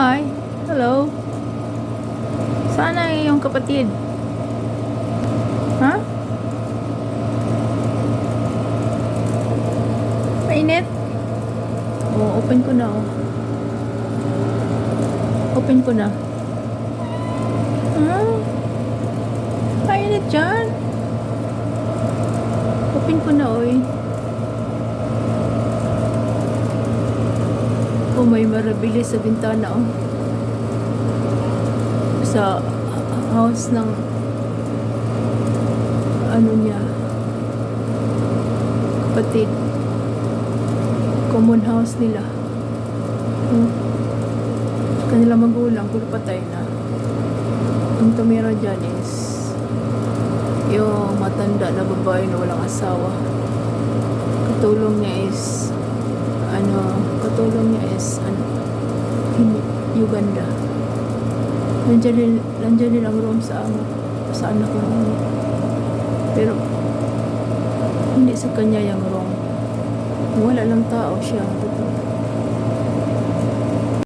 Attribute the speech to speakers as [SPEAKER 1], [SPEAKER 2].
[SPEAKER 1] Hi. Hello. Saan ang iyong kapatid? Ha? Mainit? Oh, open ko na oh. Open ko na. Hmm? Mainit dyan. Open ko na oy. Oh, may marabili sa bintana oh. Sa house ng ano niya kapatid common house nila hmm. kanila magulang pero patay na ang tumira dyan is yung matanda na babae na walang asawa katulong niya is ano katulong kebebasan ini Uganda. Lanjali lanjali lang rom sa sa anak ini. ni. Pero hindi sa kanya yang rom. Wala lang tao siya. Totoo.